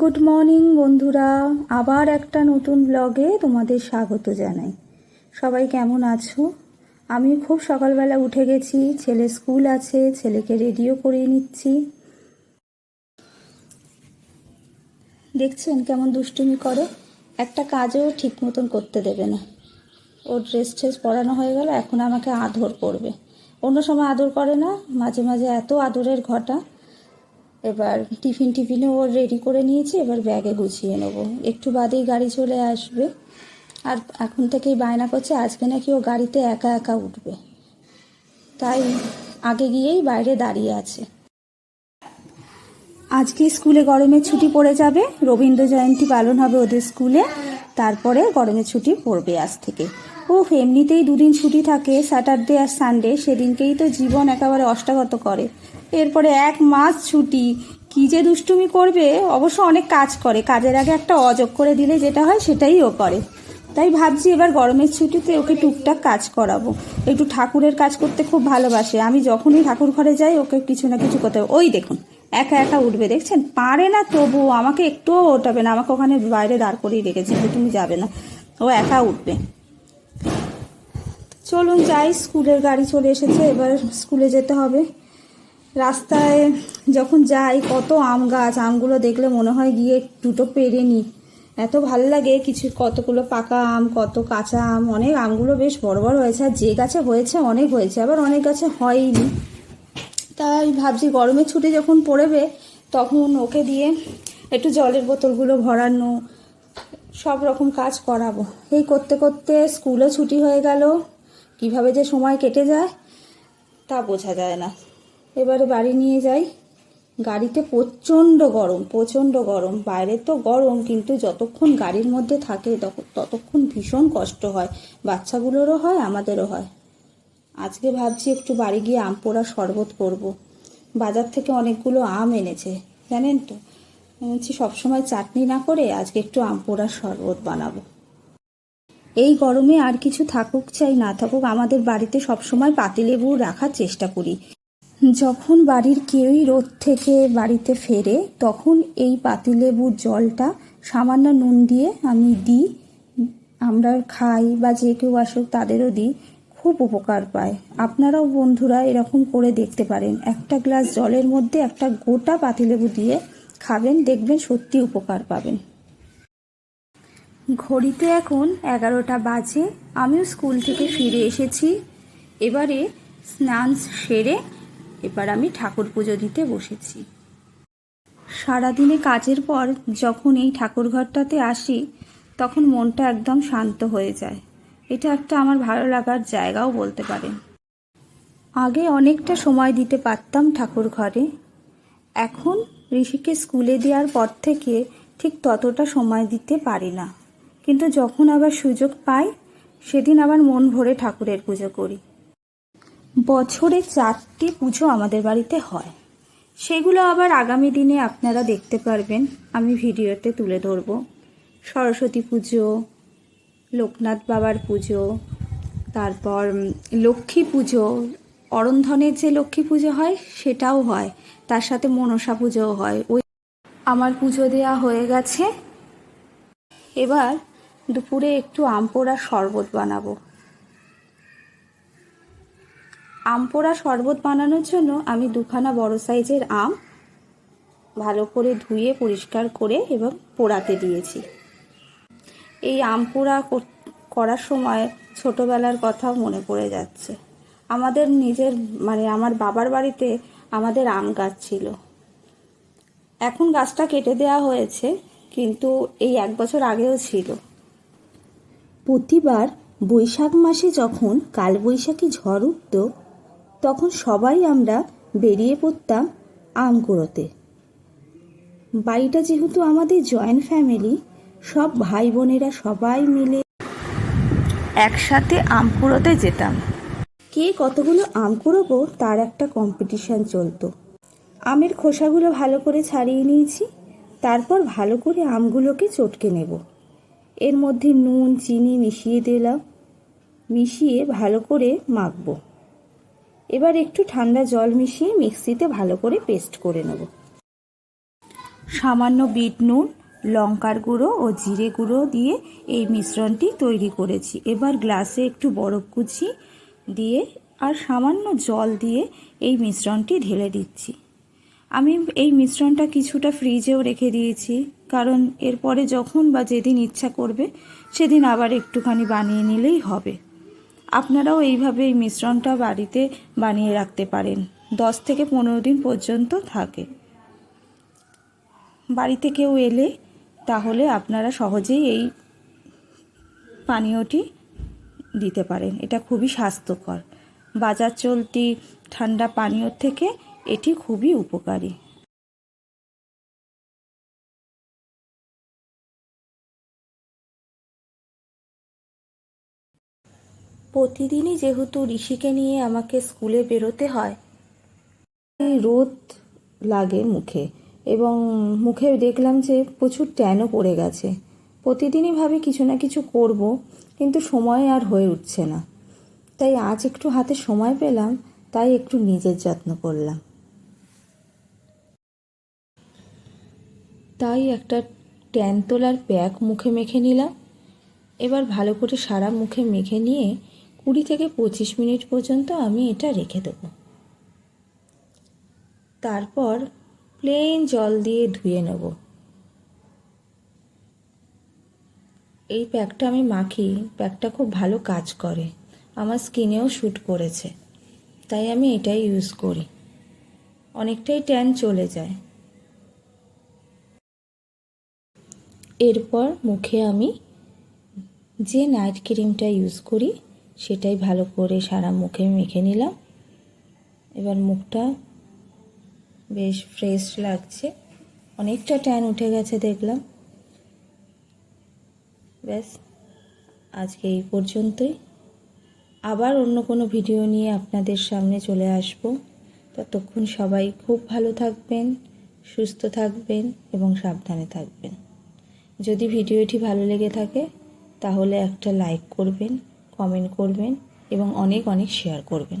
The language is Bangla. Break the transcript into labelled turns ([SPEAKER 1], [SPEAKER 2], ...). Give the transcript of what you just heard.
[SPEAKER 1] গুড মর্নিং বন্ধুরা। আবার একটা নতুন ব্লগে তোমাদের স্বাগত জানাই। সবাই কেমন আছো? আমি খুব সকালবেলা উঠে গেছি, ছেলে স্কুল আছে, ছেলেকে রেডিও করিয়ে নিচ্ছি। দেখছেন কেমন দুষ্টুমি করে? একটা কাজও ঠিক মতন করতে দেবে না। ওর ড্রেস ট্রেস পরানো হয়ে গেল, এখন আমাকে আদর করবে। অন্য সময় আদর করে না, মাঝে মাঝে এত আদরের ঘটা। এবার টিফিন টিফিনে ওর রেডি করে নিয়েছি, এবার ব্যাগে গুছিয়ে নেব। একটু বাদেই গাড়ি চলে আসবে। আর এখন থেকেই বায়না করছে, আজকে নাকি ও গাড়িতে একা একা উঠবে। তাই আগে গিয়েই বাইরে দাঁড়িয়ে আছে। আজকে স্কুলে গরমের ছুটি পড়ে যাবে, রবীন্দ্র জয়ন্তী পালন হবে ওদের স্কুলে, তারপরে গরমের ছুটি পড়বে আজ থেকে। ও এমনিতেই দুদিন ছুটি থাকে স্যাটারডে আর সানডে সেদিনকেই তো জীবন একেবারে অষ্টাগত করে। এরপরে এক মাস ছুটি, কি যে দুষ্টুমি করবে, অবশ্য অনেক কাজ করে। কাজের আগে একটা অযোগ করে দিলে যেটা হয়, সেটাই ও করে। তাই ভাবছি এবার গরমের ছুটিতে ওকে টুকটাক কাজ করাবো। একটু ঠাকুরের কাজ করতে খুব ভালোবাসে। আমি যখনই ঠাকুর ঘরে যাই, ওকে কিছু না কিছু করতে। ওই দেখুন, একা একা উঠবে, দেখছেন? পারে না তবু, আমাকে একটুও ওঠাবে না। আমাকে ওখানে বাইরে দাঁড় করিয়ে রেখেছি তুমি যাবে না। ও একা উঠবে। চলুন যাই, স্কুলের গাড়ি চলে এসেছে, এবার স্কুলে যেতে হবে। রাস্তায় যখন যাই, কত আম গাছ, আমগুলো দেখলে মনে হয় গিয়ে দুটো পেরে নিই এত ভালো লাগে, কিছু কতগুলো পাকা আম, কত কাঁচা আম, অনেক আমগুলো বেশ বড় বড় হয়েছে, আর যে গাছে হয়েছে, অনেক হয়েছে, আবার অনেক গাছে হয়নি। তাই ভাবছি গরমের ছুটি যখন পড়বে, তখন ওকে দিয়ে একটু জলের বোতলগুলো ভরানো, সব রকম কাজ করাবো। এই করতে করতে স্কুলও ছুটি হয়ে গেল। কীভাবে যে সময় কেটে যায়, তা বোঝা যায় না। এবারে বাড়ি নিয়ে যাই। গাড়িতে প্রচণ্ড গরম প্রচণ্ড গরম। বাইরে তো গরম, কিন্তু যতক্ষণ গাড়ির মধ্যে থাকে তত- ততক্ষণ ভীষণ কষ্ট হয়। বাচ্চাগুলোরও হয়, আমাদেরও হয়। আজকে ভাবছি একটু বাড়ি গিয়ে আম পোড়া শরবত করব। বাজার থেকে অনেকগুলো আম এনেছে, জানেন তো? বলছি, সবসময় চাটনি না করে আজকে একটু আম পোড়ার শরবত বানাবো। এই গরমে আর কিছু থাকুক চাই না থাকুক, আমাদের বাড়িতে সবসময় পাতিলেবু রাখার চেষ্টা করি। যখন বাড়ির কেউই রোদ থেকে বাড়িতে ফেরে, তখন এই পাতিলেবুর জলটা সামান্য নুন দিয়ে আমি দিই। আমরা খাই বা যে কেউ আসুক তাদেরও দিই। খুব উপকার পায়। আপনারাও বন্ধুরা এরকম করে দেখতে পারেন। একটা গ্লাস জলের মধ্যে একটা গোটা পাতিলেবু দিয়ে খাবেন, দেখবেন সত্যি উপকার পাবেন। ঘড়িতে এখন এগারোটা বাজে, আমিও স্কুল থেকে ফিরে এসেছি। এবারে স্নান সেরে এবার আমি ঠাকুর পুজো দিতে বসেছি। সারাদিনে কাজের পর যখন এই ঠাকুর ঘরটাতে আসি, তখন মনটা একদম শান্ত হয়ে যায়। এটা একটা আমার ভালো লাগার জায়গাও বলতে পারেন। আগে অনেকটা সময় দিতে পারতাম ঠাকুর ঘরে। এখন ঋষিকে স্কুলে দেওয়ার পর থেকে ঠিক ততটা সময় দিতে পারি না। কিন্তু যখন আবার সুযোগ পাই, সেদিন আবার মন ভরে ঠাকুরের পুজো করি। বছরে চারটি পুজো আমাদের বাড়িতে হয়। সেগুলো আবার আগামী দিনে আপনারা দেখতে পারবেন, আমি ভিডিওতে তুলে ধরব। সরস্বতী পুজো, লোকনাথ বাবার পুজো, তারপর লক্ষ্মী পুজো, অরন্ধনের যে লক্ষ্মী পুজো হয়, সেটাও হয়। তার সাথে মনসা পুজোও হয়। ওই আমার পুজো দেওয়া হয়ে গেছে। এবার দুপুরে একটু আম পোড়া শরবত বানাবো। আম পোড়া শরবত বানানোর জন্য আমি দুখানা বড় সাইজের আম ভালো করে ধুয়ে, পরিষ্কার করে এবং পোড়াতে দিয়েছি। এই আম পোড়া করার সময় ছোটবেলার কথাও মনে পড়ে যাচ্ছে। আমাদের নিজের মানে আমার বাবার বাড়িতে আমাদের আম গাছ ছিল। এখন গাছটা কেটে দেওয়া হয়েছে, কিন্তু এই এক বছর আগেও ছিল। প্রতিবার বৈশাখ মাসে যখন কালবৈশাখী ঝড় উঠত, তখন সবাই আমরা বেরিয়ে পড়তাম আম কুড়োতে বাড়িটা যেহেতু আমাদের জয়েন্ট ফ্যামিলি সব ভাই বোনেরা সবাই মিলে একসাথে আম কুড়োতে যেতাম। কে কতগুলো আম কুড়োবো তার একটা কম্পিটিশান চলতো। আমের খোসাগুলো ভালো করে ছাড়িয়ে নিয়েছি, তারপর ভালো করে আমগুলোকে চটকে নেব। এর মধ্যে নুন, চিনি মিশিয়ে দিলাম। মিশিয়ে ভালো করে মাখবো। এবার একটু ঠান্ডা জল মিশিয়ে মিক্সিতে ভালো করে পেস্ট করে নেব। সামান্য বিট নুন, লঙ্কার গুঁড়ো ও জিরে গুঁড়ো দিয়ে এই মিশ্রণটি তৈরি করেছি। এবার গ্লাসে একটু বরফ কুচি দিয়ে আর সামান্য জল দিয়ে এই মিশ্রণটি ঢেলে দিচ্ছি। আমি এই মিশ্রণটা কিছুটা ফ্রিজেও রেখে দিয়েছি, কারণ এরপরে যখন বা যেদিন ইচ্ছা করবে, সেদিন আবার একটুখানি বানিয়ে নিলেই হবে। আপনারাও এইভাবে এই মিশ্রণটা বাড়িতে বানিয়ে রাখতে পারেন। দশ থেকে পনেরো দিন পর্যন্ত থাকে। বাড়িতে কেউ এলে তাহলে আপনারা সহজেই এই পানীয়টি দিতে পারেন। এটা খুবই স্বাস্থ্যকর। বাজার চলতি ঠান্ডা পানীয়র থেকে এটি খুবই উপকারী। প্রতিদিনই যেহেতু ঋষিকে নিয়ে আমাকে স্কুলে বেরোতে হয়, রোদ লাগে মুখে এবং মুখে দেখলাম যে প্রচুর ট্যানও পড়ে গেছে। প্রতিদিনই ভাবি কিছু না কিছু করব, কিন্তু সময় আর হয়ে উঠছে না। তাই আজ একটু হাতে সময় পেলাম, তাই একটু নিজের যত্ন করলাম। তাই একটা ট্যান তোলার প্যাক মুখে মেখে নিলাম। এবার ভালো করে সারা মুখে মেখে নিয়ে কুড়ি থেকে পঁচিশ মিনিট পর্যন্ত আমি এটা রেখে দেবো। তারপর প্লেন জল দিয়ে ধুয়ে নেব। এই প্যাকটা আমি মাখি, প্যাকটা খুব ভালো কাজ করে। আমার স্কিনেও শ্যুট করেছে, তাই আমি এটাই ইউজ করি। অনেকটাই ট্যান চলে যায়। এরপর মুখে আমি যে নাইট ক্রিমটা ইউজ করি, সেটাই ভালো করে সারা মুখে মেখে নিলাম। এবার মুখটা বেশ ফ্রেশ লাগছে। অনেকটা ট্যান উঠে গেছে দেখলাম। ব্যাস, আজকে এই পর্যন্তই। আবার অন্য কোনো ভিডিও নিয়ে আপনাদের সামনে চলে আসব। ততক্ষণ সবাই খুব ভালো থাকবেন, সুস্থ থাকবেন এবং সাবধানে থাকবেন। যদি ভিডিওটি ভালো লেগে থাকে, তাহলে একটা লাইক করবেন কমেন্ট করবেন এবং অনেক অনেক শেয়ার করবেন।